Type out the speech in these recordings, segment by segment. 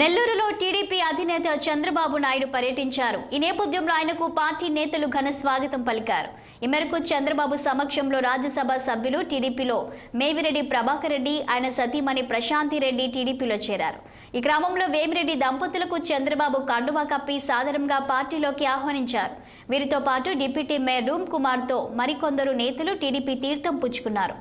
నెల్లూరులో టీడీపీ అధినేత చంద్రబాబు నాయుడు పర్యటించారు. ఈ నేపథ్యంలో ఆయనకు పార్టీ నేతలు ఘన స్వాగతం పలికారు. ఈ మేరకు చంద్రబాబు సమక్షంలో రాజ్యసభ సభ్యులు టీడీపీలో మేవిరెడ్డి ప్రభాకర్ రెడ్డి ఆయన సతీమణి ప్రశాంతి రెడ్డి టీడీపీలో చేరారు. ఈ క్రమంలో వేమిరెడ్డి దంపతులకు చంద్రబాబు కండువా కప్పి సాధారణంగా పార్టీలోకి ఆహ్వానించారు. వీరితో పాటు డిప్యూటీ మేయర్ రూమ్ కుమార్తో మరికొందరు నేతలు టీడీపీ తీర్థం పుచ్చుకున్నారు.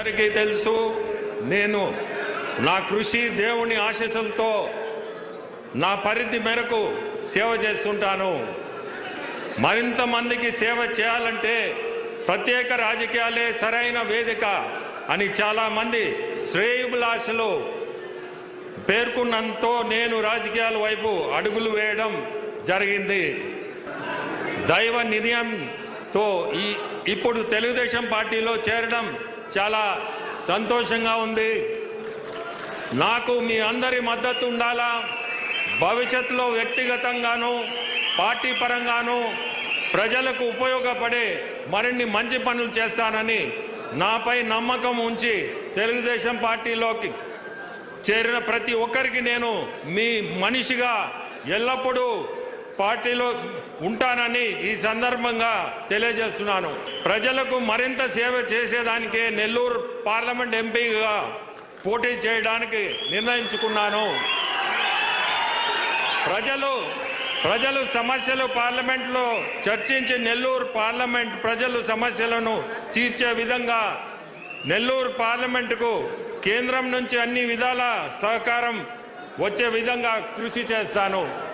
అందరికీ తెలుసు. నేను నా కృషి దేవుని ఆశీస్సులతో నా పరిధి మేరకు సేవ చేస్తుంటాను. మరింత మందికి సేవ చేయాలంటే ప్రత్యేక రాజకీయాలే సరైన వేదిక అని చాలామంది శ్రేయుభిలాషలు పేర్కొన్నంతో నేను రాజకీయాల వైపు అడుగులు వేయడం జరిగింది. దైవ నిర్ణయంతో ఈ ఇప్పుడు తెలుగుదేశం పార్టీలో చేరడం చాలా సంతోషంగా ఉంది. నాకు మీ అందరి మద్దతు ఉండాలా? భవిష్యత్తులో వ్యక్తిగతంగాను పార్టీ పరంగాను ప్రజలకు ఉపయోగపడే మరిన్ని మంచి పనులు చేస్తానని నాపై నమ్మకం ఉంచి తెలుగుదేశం పార్టీలోకి చేరిన ప్రతి ఒక్కరికి నేను మీ మనిషిగా ఎల్లప్పుడూ పార్టీలో ఉంటానని ఈ సందర్భంగా తెలియజేస్తున్నాను. ప్రజలకు మరింత సేవ చేసేదానికే నెల్లూరు పార్లమెంట్ ఎంపీగా పోటీ చేయడానికి నిర్ణయించుకున్నాను. ప్రజలు ప్రజలు సమస్యలు పార్లమెంట్లో చర్చించి నెల్లూరు పార్లమెంట్ ప్రజలు సమస్యలను తీర్చే విధంగా నెల్లూరు పార్లమెంటుకు కేంద్రం నుంచి అన్ని విధాల సహకారం వచ్చే విధంగా కృషి చేస్తాను.